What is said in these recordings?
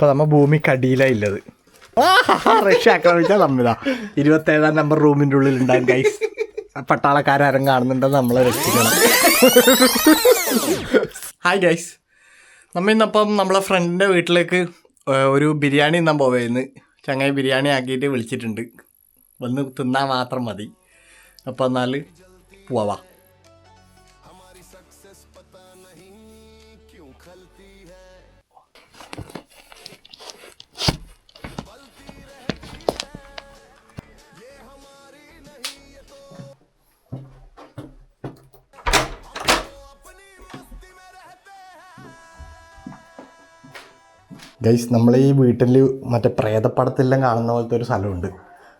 ഇപ്പൊ നമ്മ ഭൂമിക്കടിയിലാ ഉള്ളത് റഷ്യ ആക്രമിച്ച നമ്മിതാ ഇരുപത്തേഴാം നമ്പർ റൂമിന്റെ ഉള്ളിൽ ഉണ്ടാകും ഗൈസ് പട്ടാളക്കാരും കാണുന്നുണ്ടെന്ന് നമ്മളെ രക്ഷിക്കണം. ഹായ് ഗൈസ് നമ്മ ഇന്നപ്പം നമ്മളെ ഫ്രണ്ടിന്റെ വീട്ടിലേക്ക് ഒരു ബിരിയാണി ഇന്നാ പോവേന്ന് ചങ്ങായി ബിരിയാണി ആക്കിയിട്ട് വിളിച്ചിട്ടുണ്ട്. വന്ന് തിന്നാൽ മാത്രം മതി. അപ്പം എന്നാൽ പോവാ. ഗൈസ് നമ്മൾ ഈ വീട്ടിൽ മറ്റേ പ്രേതപ്പടത്തെല്ലാം കാണുന്ന പോലത്തെ ഒരു സ്ഥലമുണ്ട്.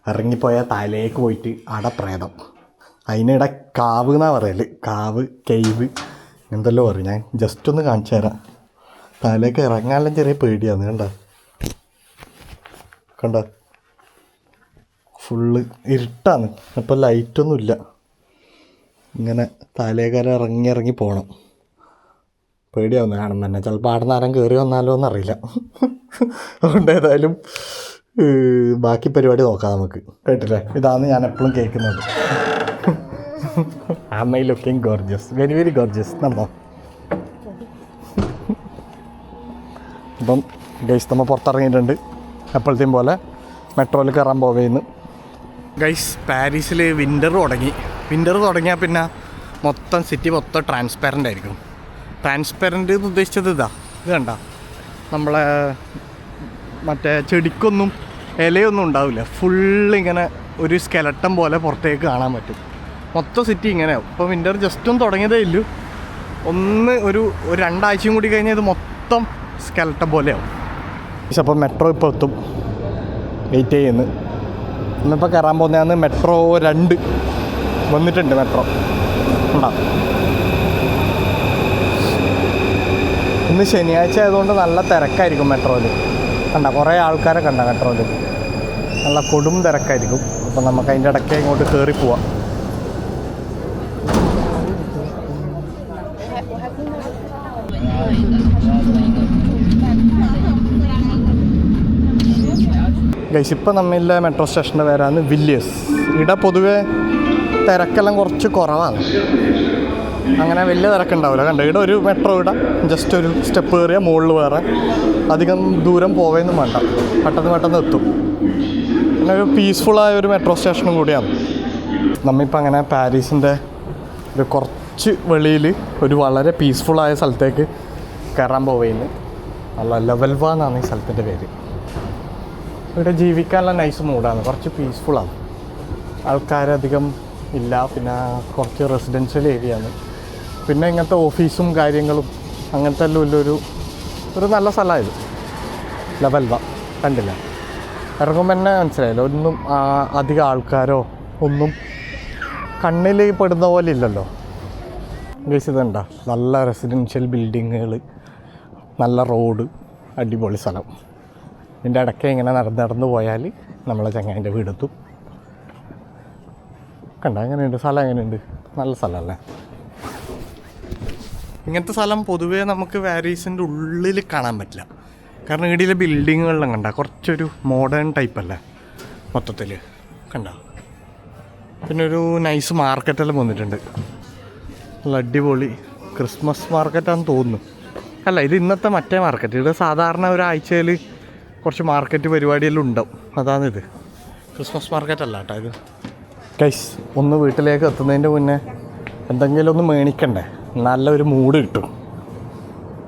ഇറങ്ങിപ്പോയാൽ തലേക്ക് പോയിട്ട് അവിടെ പ്രേതം. അതിനിടെ കാവ് എന്നാ പറയൽ. കാവ് കെയ്വ് എന്തെല്ലോ പറയും. ഞാൻ ജസ്റ്റ് ഒന്ന് കാണിച്ചു തരാം. തലേക്ക് ഇറങ്ങാനെല്ലാം ചെറിയ പേടിയാണ് കണ്ട? കണ്ട? ഫുള്ള് ഇരുട്ടാണ്. അപ്പോൾ ലൈറ്റൊന്നുമില്ല ഇങ്ങനെ താഴേക്കര ഇറങ്ങി ഇറങ്ങി പോകണം പേടിയാവുന്ന കാണുമ്പോൾ തന്നെ. ചിലപ്പോൾ ആടെ ആരും കയറി വന്നാലോ എന്നറിയില്ല. അതുകൊണ്ട് ഏതായാലും ബാക്കി പരിപാടി നോക്കാം നമുക്ക്. കേട്ടില്ലേ? ഇതാണ് ഞാൻ എപ്പോഴും കേൾക്കുന്നത്. അമ്മയിൽ looking gorgeous very very gorgeous നമ്മോ അപ്പം ഗൈസ് നമ്മൾ പുറത്തിറങ്ങിയിട്ടുണ്ട്. എപ്പോഴത്തെയും പോലെ മെട്രോയിൽ കയറാൻ പോവേന്ന്. ഗൈസ് പാരീസിൽ വിന്റർ തുടങ്ങി. വിന്റർ തുടങ്ങിയാൽ പിന്നെ മൊത്തം സിറ്റി മൊത്തം ട്രാൻസ്പാരന്റ് ആയിരിക്കും. ട്രാൻസ്പാരന്റ് എന്ന് ഉദ്ദേശിച്ചത് ഇതാ. ഇത് കണ്ട. നമ്മളെ മറ്റേ ചെടിക്കൊന്നും ഇലയൊന്നും ഉണ്ടാവില്ല. ഫുൾ ഇങ്ങനെ ഒരു സ്കെലട്ടം പോലെ പുറത്തേക്ക് കാണാൻ പറ്റും. മൊത്തം സിറ്റി ഇങ്ങനെയാവും ഇപ്പോൾ വിന്റർ ജസ്റ്റ് ഒന്ന് തുടങ്ങിയതേ ഇല്ലു. ഒന്ന് ഒരു ഒരു രണ്ടാഴ്ചയും കൂടി കഴിഞ്ഞാൽ ഇത് മൊത്തം സ്കെലട്ടം പോലെയാവും പക്ഷെ അപ്പോൾ മെട്രോ ഇപ്പോൾ എത്തും. വെയിറ്റ് ചെയ്യുന്നു. ഇന്നിപ്പോൾ കയറാൻ പോകുന്നതാണ് മെട്രോ രണ്ട്. വന്നിട്ടുണ്ട് മെട്രോ ഉണ്ടാ? ഇന്ന് ശനിയാഴ്ച ആയതുകൊണ്ട് നല്ല തിരക്കായിരിക്കും മെട്രോയിൽ. കണ്ട കുറേ ആൾക്കാരെ കണ്ട മെട്രോയിൽ. നല്ല കൊടും തിരക്കായിരിക്കും. അപ്പം നമുക്ക് അതിന്റെ ഇടയ്ക്ക് ഇങ്ങോട്ട് കയറി പോവാം. ഗൈസ് ഇപ്പം നമ്മളിലെ മെട്രോ സ്റ്റേഷന്റെ പേരാണ് വില്ലേഴ്സ് ഇട പൊതുവേ തിരക്കെല്ലാം കുറച്ച് കുറവാണ്. അങ്ങനെ വലിയ തിരക്കുണ്ടാവില്ല. കണ്ടോ ഇവിടെ ഒരു മെട്രോ ഇവിടെ ജസ്റ്റ് ഒരു സ്റ്റെപ്പ് കയറിയ മുകളിൽ വേറെ. അധികം ദൂരം പോവേന്നും വേണ്ട. പെട്ടെന്ന് പെട്ടെന്ന് എത്തും. പിന്നെ ഒരു പീസ്ഫുള്ളായ ഒരു മെട്രോ സ്റ്റേഷനും കൂടിയാണ്. നമ്മിപ്പോൾ അങ്ങനെ പാരീസിന്റെ ഒരു കുറച്ച് വെളിയിൽ ഒരു വളരെ പീസ്ഫുള്ളായ സ്ഥലത്തേക്ക് കയറാൻ പോവുകയാണ് നല്ല ലെവൽവ എന്നാണ് ഈ സ്ഥലത്തിന്റെ പേര്. ഇവിടെ ജീവിക്കാനുള്ള നൈസ് മൂഡാണ് കുറച്ച് പീസ്ഫുള്ളാണ് ആൾക്കാരധികം ഇല്ല. പിന്നെ കുറച്ച് റെസിഡൻഷ്യൽ ഏരിയ ആണ്. പിന്നെ ഇങ്ങനത്തെ ഓഫീസും കാര്യങ്ങളും അങ്ങനത്തെ എല്ലാം ഉള്ളൊരു ഒരു നല്ല സ്ഥലമായത്. ലെവൽവ കണ്ടില്ല? ഇറങ്ങുമ്പോൾ തന്നെ മനസ്സിലായില്ല. ഒന്നും അധികം ആൾക്കാരോ ഒന്നും കണ്ണിൽ പെടുന്ന പോലെ ഇല്ലല്ലോ. ഗൈസ് ഇതുണ്ട? നല്ല റെസിഡൻഷ്യൽ ബിൽഡിങ്ങുകൾ നല്ല റോഡ് അടിപൊളി സ്ഥലം. ഇതിന്റെ ഇടയ്ക്ക് ഇങ്ങനെ നടന്ന് നടന്ന് പോയാൽ നമ്മളെ ചങ്ങാന്റെ വീടെത്തും. കണ്ട? എങ്ങനെയുണ്ട്? സ്ഥലം എങ്ങനെയുണ്ട്? നല്ല സ്ഥലമല്ലേ ഇങ്ങനത്തെ സ്ഥലം പൊതുവേ നമുക്ക് വാരീസിന്റെ ഉള്ളിൽ കാണാൻ പറ്റില്ല. കാരണം ഇടയിലെ ബിൽഡിങ്ങുകളിലും കണ്ട കുറച്ചൊരു മോഡേൺ ടൈപ്പ് അല്ലേ? മൊത്തത്തിൽ കണ്ട. പിന്നെ ഒരു നൈസ് മാർക്കറ്റെല്ലാം വന്നിട്ടുണ്ട്. നല്ല അടിപൊളി ക്രിസ്മസ് മാർക്കറ്റാണെന്ന് തോന്നുന്നു. അല്ല ഇത് ഇന്നത്തെ മറ്റേ മാർക്കറ്റ് ഇത് സാധാരണ ഒരാഴ്ചയിൽ കുറച്ച് മാർക്കറ്റ് പരിപാടിയെല്ലാം ഉണ്ടാവും. അതാണിത് ക്രിസ്മസ് മാർക്കറ്റ് അല്ല കേട്ടോ ഇത്. കൈസ് ഒന്ന് വീട്ടിലേക്ക് എത്തുന്നതിന്റെ മുന്നേ എന്തെങ്കിലും ഒന്ന് മേടിക്കണ്ടേ നല്ലൊരു മൂഡ് കിട്ടും.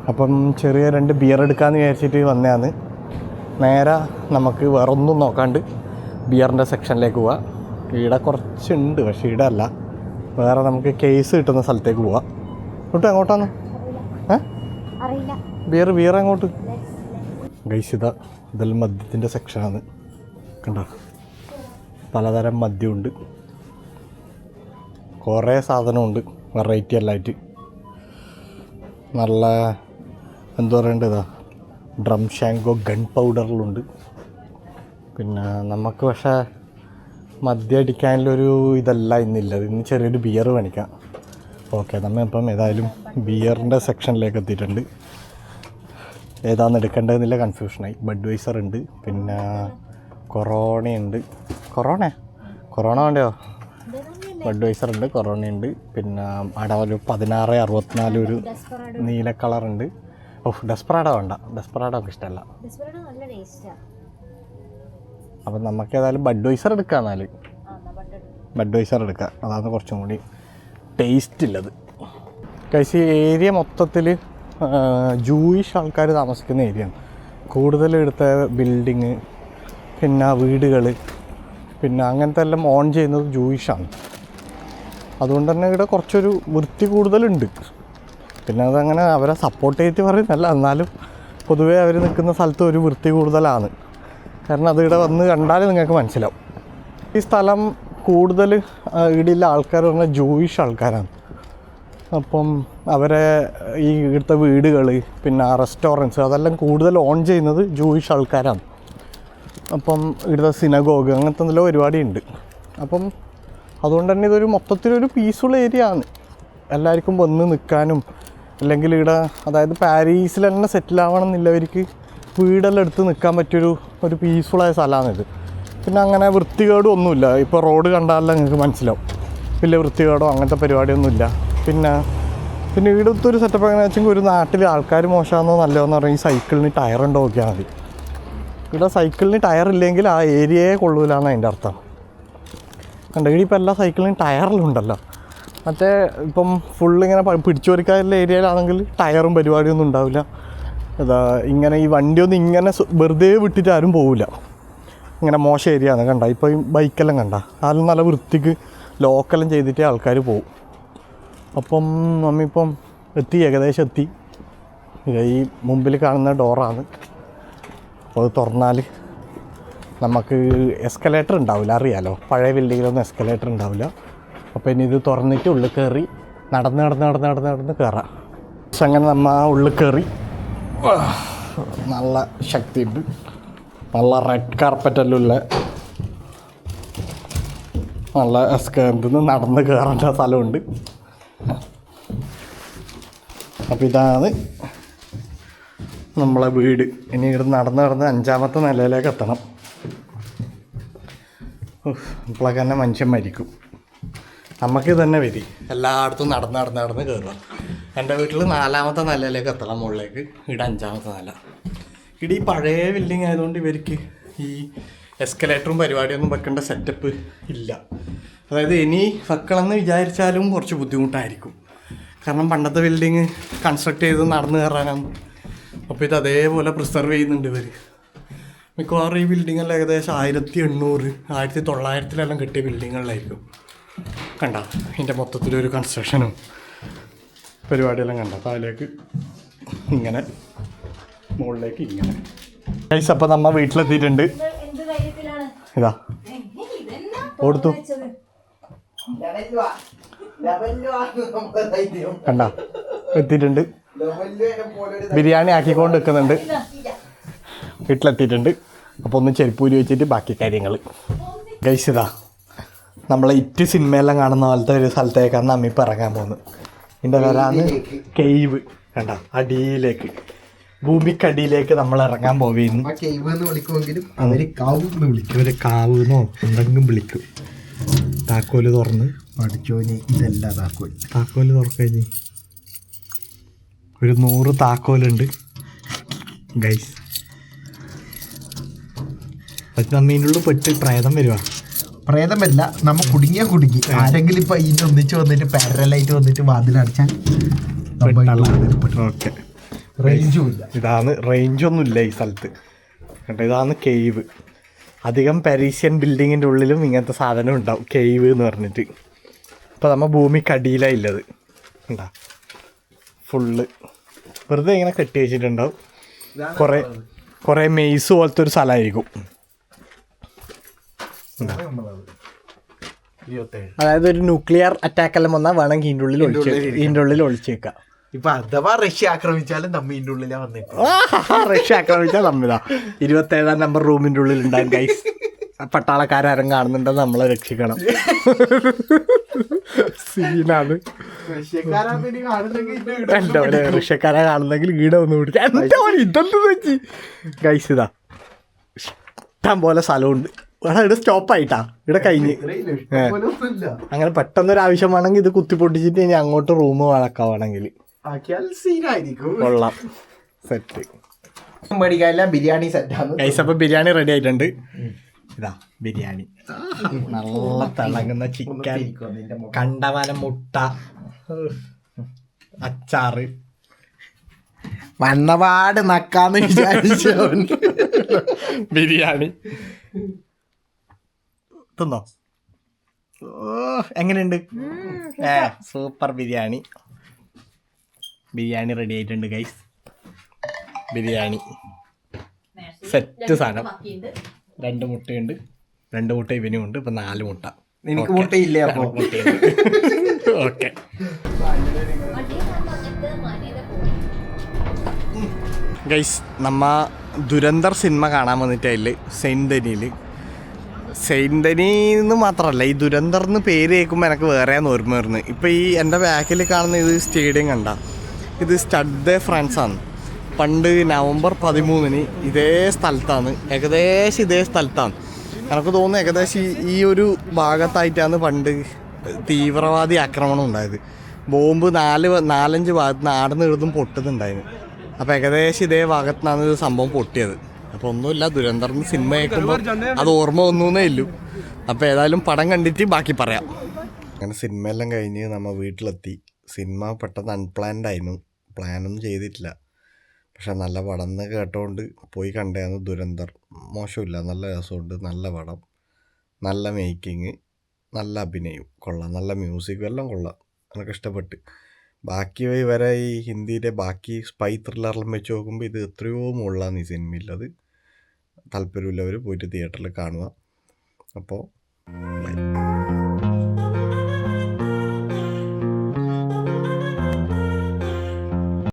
അപ്പം ചെറിയ രണ്ട് ബിയർ എടുക്കാമെന്ന് വിചാരിച്ചിട്ട് വന്നതാണ്. നേരെ നമുക്ക് വേറെ ഒന്നും നോക്കാണ്ട് ബിയറിന്റെ സെക്ഷനിലേക്ക് പോവാം. ഇവിടെ കുറച്ചുണ്ട് പക്ഷേ ഇവിടെ അല്ല വേറെ നമുക്ക് കേസ് കിട്ടുന്ന സ്ഥലത്തേക്ക് പോവാം. ഒട്ടും എങ്ങോട്ടാണ് ഏ? ബിയർ ബിയർ അങ്ങോട്ട് ഗൈസിത ഇതാ ഇതെല്ലാം മദ്യത്തിന്റെ സെക്ഷനാണ് കണ്ടോ? പലതരം മദ്യമുണ്ട്. കുറേ സാധനമുണ്ട്. വെറൈറ്റി എല്ലായിട്ട് നല്ല എന്താ പറയേണ്ടതാ ഡ്രം ഷാങ്കോ ഗൺ പൗഡറിലുണ്ട്. പിന്നെ നമുക്ക് പക്ഷേ മദ്യം അടിക്കാനുള്ളൊരു ഇതല്ല ഇന്നില്ല. ഇന്ന് ചെറിയൊരു ബിയർ മേടിക്കാം ഓക്കെ നമ്മൾ ഇപ്പം ഏതായാലും ബിയറിന്റെ സെക്ഷനിലേക്ക് എത്തിയിട്ടുണ്ട്. ഏതാണെന്ന് എടുക്കേണ്ടതെന്നില്ല കൺഫ്യൂഷനായി ബഡ്വൈസർ ഉണ്ട് പിന്നെ കൊറോണയുണ്ട്. കൊറോണ? കൊറോണ വേണ്ടയോ? ബഡ് വൈസർ ഉണ്ട് കൊറോണ ഉണ്ട്. പിന്നെ അവിടെ ഒരു പതിനാറ് അറുപത്തിനാല് ഒരു നീല കളർ ഉണ്ട്. ഓഹ് ഡെസ്പറാഡോ വേണ്ട. ഡെസ്പറാഡോ ഒക്കെ ഇഷ്ടമല്ല. അപ്പം നമുക്ക് ഏതായാലും ബഡ് വൈസർ എടുക്കാം എന്നാൽ ആ ബഡ് ബഡ് വൈസർ എടുക്കുക അതാണ് കുറച്ചും കൂടി ടേസ്റ്റ് ഉള്ളത്. കഴിച്ച് ഏരിയ മൊത്തത്തിൽ ജൂയിഷ് ആൾക്കാർ താമസിക്കുന്ന ഏരിയ കൂടുതൽ എടുത്ത ബിൽഡിങ് പിന്നെ വീടുകൾ പിന്നെ അങ്ങനത്തെ എല്ലാം ഓൺ ചെയ്യുന്നത് ജൂയിഷാണ് അതുകൊണ്ട് തന്നെ ഇവിടെ കുറച്ചൊരു വൃത്തി കൂടുതലുണ്ട്. പിന്നെ അതങ്ങനെ അവരെ സപ്പോർട്ട് ചെയ്തിട്ട് പറയുന്നല്ല എന്നാലും പൊതുവേ അവർ നിൽക്കുന്ന സ്ഥലത്ത് ഒരു വൃത്തി കൂടുതലാണ്. കാരണം അത് ഇവിടെ വന്ന് കണ്ടാൽ നിങ്ങൾക്ക് മനസ്സിലാവും. ഈ സ്ഥലം കൂടുതൽ ഇവിടെയുള്ള ആൾക്കാർ പറഞ്ഞാൽ ജൂയിഷ് ആൾക്കാരാണ്. അപ്പം അവരെ ഈ ഇവിടുത്തെ വീടുകൾ പിന്നെ റെസ്റ്റോറന്റ്സ് അതെല്ലാം കൂടുതൽ ഓൺ ചെയ്യുന്നത് ജൂയിഷ് ആൾക്കാരാണ്. അപ്പം ഇവിടുത്തെ സിനഗോഗ് അങ്ങനത്തെ എന്തെല്ലാം പരിപാടിയുണ്ട്. അപ്പം അതുകൊണ്ട് തന്നെ ഇതൊരു മൊത്തത്തിലൊരു പീസ്ഫുൾ ഏരിയ ആണ്. എല്ലാവർക്കും വന്ന് നിൽക്കാനും അല്ലെങ്കിൽ ഇവിടെ അതായത് പാരീസിൽ തന്നെ സെറ്റിൽ ആവണം എന്നില്ലവർക്ക് വീടെല്ലാം എടുത്ത് നിൽക്കാൻ പറ്റിയൊരു ഒരു പീസ്ഫുള്ളായ സ്ഥലമാണിത്. പിന്നെ അങ്ങനെ വൃത്തികേടും ഒന്നുമില്ല. ഇപ്പോൾ റോഡ് കണ്ടാലല്ല നിങ്ങൾക്ക് മനസ്സിലാവും. വലിയ വൃത്തികേടോ അങ്ങനത്തെ പരിപാടിയൊന്നുമില്ല. പിന്നെ പിന്നെ ഇവിടുത്തെ ഒരു സെറ്റപ്പ് എങ്ങനെയാ വെച്ചെങ്കിൽ ഒരു നാട്ടിൽ ആൾക്കാർ മോശമാണെന്നോ നല്ലതെന്ന് പറഞ്ഞാൽ ഈ സൈക്കിളിന് ടയർ ഉണ്ടോ നോക്കിയാൽ മതി. ഇവിടെ സൈക്കിളിന് ടയർ ഇല്ലെങ്കിൽ ആ ഏരിയയെ കൊള്ളൂലാണ് അതിന്റെ അർത്ഥം. കണ്ടോ? ഇപ്പോൾ എല്ലാ സൈക്കിളിനും ടയറിലും ഉണ്ടല്ലോ മറ്റേ ഇപ്പം ഇങ്ങനെ പ- പിടിച്ചു പറിക്കാനുള്ള ഏരിയയിലാണെങ്കിൽ ടയറും പരിപാടിയൊന്നും ഉണ്ടാവില്ല. ഇതാ ഇങ്ങനെ ഈ വണ്ടിയൊന്നും ഇങ്ങനെ വെറുതെ വിട്ടിട്ട് ആരും പോവില്ല. ഇങ്ങനെ മോശം ഏരിയ ആണ് കണ്ട? ഇപ്പോൾ ഈ ബൈക്കെല്ലാം കണ്ട? അതിൽ നല്ല വൃത്തിക്ക് ലോക്കെല്ലാം ചെയ്തിട്ടേ ആൾക്കാർ പോകും അപ്പം നമ്മിപ്പം എത്തി ഏകദേശം എത്തി. ഈ മുമ്പിൽ കാണുന്ന ഡോറാണ് അപ്പോൾ അത് തുറന്നാൽ നമുക്ക് എസ്കലേറ്റർ ഉണ്ടാവില്ല അറിയാലോ? പഴയ ബിൽഡിങ്ങിലൊന്നും എസ്കലേറ്റർ ഉണ്ടാവില്ല. അപ്പോൾ ഇനി ഇത് തുറന്നിട്ട് ഉള്ളിൽ കയറി നടന്ന് നടന്ന് നടന്ന് നടന്ന് നടന്ന് കയറാം പക്ഷെ അങ്ങനെ നമ്മൾ ആ ഉള്ളിൽ കയറി നല്ല ശക്തിയുണ്ട്. നല്ല റെഡ് കാർപ്പറ്റെല്ലാം ഉള്ള നല്ല എസ്കന്ന് നടന്ന് കയറേണ്ട സ്ഥലമുണ്ട്. അപ്പോൾ ഇതാണ് നമ്മളെ വീട്. ഇനി ഇവിടെ നടന്ന് നടന്ന് അഞ്ചാമത്തെ നിലയിലേക്ക് എത്തണം. ഇപ്പോഴൊക്കെ തന്നെ മനുഷ്യൻ മരിക്കും. നമുക്ക് തന്നെ വരി എല്ലായിടത്തും നടന്ന് നടന്ന് നടന്ന് കയറുക എന്റെ വീട്ടിൽ നാലാമത്തെ നിലയിലേക്ക് എത്തണം മുകളിലേക്ക്. ഇവിടെ അഞ്ചാമത്തെ നില. ഇവിടെ ഈ പഴയ ബിൽഡിംഗ് ആയതുകൊണ്ട് ഇവർക്ക് ഈ എസ്കലേറ്ററും പരിപാടിയൊന്നും വെക്കേണ്ട സെറ്റപ്പ് ഇല്ല. അതായത് ഇനി വെക്കണമെന്ന് വിചാരിച്ചാലും കുറച്ച് ബുദ്ധിമുട്ടായിരിക്കും. കാരണം പണ്ടത്തെ ബിൽഡിങ് കൺസ്ട്രക്ട് ചെയ്ത് നടന്നു കയറാനാണ് അപ്പോൾ ഇത് അതേപോലെ പ്രിസർവ് ചെയ്യുന്നുണ്ട് ഇവർ മിക്കവാറും ഈ ബിൽഡിങ്ങെല്ലാം ഏകദേശം ആയിരത്തി എണ്ണൂറ് ആയിരത്തി തൊള്ളായിരത്തിലെല്ലാം കിട്ടിയ ബിൽഡിങ്ങുകളിലായിരിക്കും. കണ്ട ഇതിന്റെ മൊത്തത്തിലൊരു കൺസ്ട്രക്ഷനും പരിപാടിയെല്ലാം കണ്ട. താഴേക്ക് ഇങ്ങനെ മുകളിലേക്ക് ഇങ്ങനെ. ഗൈസ് അപ്പോൾ നമ്മ വീട്ടിലെത്തിയിട്ടുണ്ട്. ഇതാ. കൊടുത്തു കണ്ട എത്തിയിട്ടുണ്ട്. ബിരിയാണി ആക്കിക്കൊണ്ട് നിൽക്കുന്നുണ്ട്. വീട്ടിലെത്തിയിട്ടുണ്ട്. അപ്പോൾ ഒന്ന് ചെരുപ്പൂരി വെച്ചിട്ട് ബാക്കി കാര്യങ്ങൾ കഴിച്ചതാ നമ്മളെ ഇറ്റ് സിനിമയെല്ലാം കാണുന്ന പോലത്തെ ഒരു സ്ഥലത്തേക്കാണ് നമ്മ ഇപ്പം ഇറങ്ങാൻ പോകുന്നത്. ഇതിന്റെ പേരാണ് കെയ്വ് കണ്ട? അടിയിലേക്ക്. ഭൂമിക്കടിയിലേക്ക് നമ്മൾ ഇറങ്ങാൻ പോവുന്നു അവർ കേവ് എന്ന് വിളിക്കും. അവർ കാവ് എന്നോ എന്തെങ്കിലും വിളിക്കും. താക്കോൽ തുറന്ന്. പഠിച്ചോന് ഇതല്ല താക്കോൽ താക്കോൽ തുറക്കഴിഞ്ഞ്. ഒരു നൂറ് താക്കോലുണ്ട്. ഗൈസ് ഉള്ളിൽ പെട്ട് പ്രേതം വരുവാ. പ്രേതമല്ല നമ്മ കുടുങ്ങിയ കുടുങ്ങി. ആരെങ്കിലും ഇപ്പൊ ഇതിന്റെ ഒന്നിച്ച് വന്നിട്ട് പാരലായിട്ട് വന്നിട്ട് വാതിലടച്ചാൽ ഓക്കെ. റേഞ്ചും ഇല്ല. ഇതാണ് റേഞ്ചൊന്നും ഇല്ല ഈ സ്ഥലത്ത്. കണ്ടോ ഇതാണ് കേവ് അധികം പരീഷ്യൻ ബിൽഡിങ്ങിന്റെ ഉള്ളിലും ഇങ്ങനത്തെ സാധനം ഉണ്ടാവും. കേവ് എന്ന് പറഞ്ഞിട്ട്. ഇപ്പോൾ നമ്മൾ ഭൂമിക്കടിയിലാണ് ഇല്ലത്. ഉണ്ടാ ഫുള്ള് വെറുതെ ഇങ്ങനെ കെട്ടി വെച്ചിട്ടുണ്ടാവും. കുറേ കുറേ മെയ്സ് പോലത്തെ ഒരു സ്ഥലമായിരിക്കും. അതായത് ഒരു ന്യൂക്ലിയർ അറ്റാക്ക് എല്ലാം വന്നാൽ വേണമെങ്കിൽ ഇതിന്റെ ഉള്ളിൽ ഒളിച്ച് ഇതിന്റെ ഉള്ളിൽ ഒളിച്ചേക്കാം. ഇപ്പൊ അഥവാ റഷ്യ ആക്രമിച്ചാലും നമ്മ ഇതിന്റെ ഉള്ളിലാ വന്നിട്ട് റഷ്യ ആക്രമിച്ചാൽ നമ്മിതാ. ഇരുപത്തേഴാം നമ്പർ റൂമിന്റെ ഉള്ളിൽ ഉണ്ടാകും ഗൈസ് പട്ടാളക്കാരും കാണുന്നുണ്ടെന്ന് നമ്മളെ രക്ഷിക്കണം. സീനാണ്. എന്റെ റഷ്യക്കാരെ കാണുന്നെങ്കിൽ ഈടെ ഒന്ന് പിടിക്കാം പറയുക ഇതെന്ത് വെച്ച്. ഗൈസ് ഇതാ. ഇഷ്ടം പോലെ സ്ഥലമുണ്ട്. ഇവിടെ ഇവിടെ സ്റ്റോപ്പായിട്ടാ. ഇവിടെ കഴിഞ്ഞ്. അങ്ങനെ പെട്ടെന്നൊരു ആവശ്യം വേണമെങ്കിൽ ഇത് കുത്തി പൊട്ടിച്ചിട്ട് ഇനി അങ്ങോട്ട് റൂം വളക്കാവണമെങ്കിൽ കൊള്ളാം. സെറ്റ് മേടിക്കാനില്ല ബിരിയാണി സെറ്റാണ് ഗൈസ് അപ്പൊ ബിരിയാണി റെഡി ആയിട്ടുണ്ട്. ഇതാ ബിരിയാണി. നല്ല തിളങ്ങുന്ന ചിക്കൻ കണ്ടമാനം മുട്ട അച്ചാറ് വന്നപാട് നക്കാന്ന് വിചാരിച്ചു ബിരിയാണി. തിന്നോ എങ്ങനെയുണ്ട്? ഏ സൂപ്പർ ബിരിയാണി. ബിരിയാണി റെഡി ആയിട്ടുണ്ട് ഗൈസ് ബിരിയാണി. സെറ്റ് സാധനം. രണ്ട് മുട്ടയുണ്ട്. രണ്ട് മുട്ട ഇവനും ഉണ്ട് ഇപ്പൊ നാല് മുട്ട. നിനക്ക് മുട്ടയില്ലേ അപ്പോൾ? ഓക്കെ. ഗൈസ് നമ്മ ദുരന്തർ സിനിമ കാണാൻ വന്നിട്ടായില്ല സെയിന്റ് ദനിയിൽ സെയിന്റ് ദനി എന്ന് മാത്രമല്ല ഈ ദുരന്തർ എന്ന് പേര് കേൾക്കുമ്പോൾ എനിക്ക് വേറെ ഓർമ്മ വരുന്നത് ഇപ്പോൾ ഈ എന്റെ ബാക്കിൽ കാണുന്ന ഇത് സ്റ്റേഡിയം കണ്ട ഇത് സ്റ്റഡ് ഫ്രാൻസ് ആണ് പണ്ട് നവംബർ പതിമൂന്നിന് ഇതേ സ്ഥലത്താണ് ഏകദേശം ഇതേ സ്ഥലത്താണ്. എനിക്ക് തോന്നുന്നു ഏകദേശം ഈ- ഒരു ഭാഗത്തായിട്ടാണ് പണ്ട് തീവ്രവാദി ആക്രമണം ഉണ്ടായത്. ബോംബ് നാല് നാലഞ്ച് ഭാഗത്ത് നാടുന്ന് എഴുതും പൊട്ടുന്നുണ്ടായിരുന്നു. അപ്പോൾ ഏകദേശം ഇതേ ഭാഗത്തുനിന്നാണ് ഇത് സംഭവം പൊട്ടിയത്. അപ്പോൾ ഒന്നുമില്ല ദുരന്തർ സിനിമ കേൾക്കുമ്പോൾ അത് ഓർമ്മ ഒന്നൂന്നേ ഇല്ലു അപ്പോൾ ഏതായാലും പടം കണ്ടിട്ട് ബാക്കി പറയാം. അങ്ങനെ സിനിമ എല്ലാം കഴിഞ്ഞ് നമ്മൾ വീട്ടിലെത്തി. സിനിമ പെട്ടെന്ന് അൺപ്ലാൻഡ് ആയിരുന്നു. പ്ലാനൊന്നും ചെയ്തിട്ടില്ല. പക്ഷെ നല്ല പടം എന്ന് കേട്ടോണ്ട് പോയി കണ്ടായിരുന്നു ദുരന്തർ. മോശമില്ല നല്ല രസമുണ്ട് നല്ല പടം. നല്ല മേക്കിങ് നല്ല അഭിനയം. കൊള്ളാം നല്ല മ്യൂസിക് എല്ലാം കൊള്ളാം. എനിക്ക് ഇഷ്ടപ്പെട്ട്. ബാക്കി വരെ ഈ ഹിന്ദിയിലെ ബാക്കി സ്പൈ ത്രില്ലറെല്ലാം വെച്ച് നോക്കുമ്പോൾ ഇത് എത്രയോ മുകളിലാണ് ഈ സിനിമയിലത് താല്പര്യമില്ലവർ പോയിട്ട് തിയേറ്ററിൽ കാണുക. അപ്പോൾ ബൈ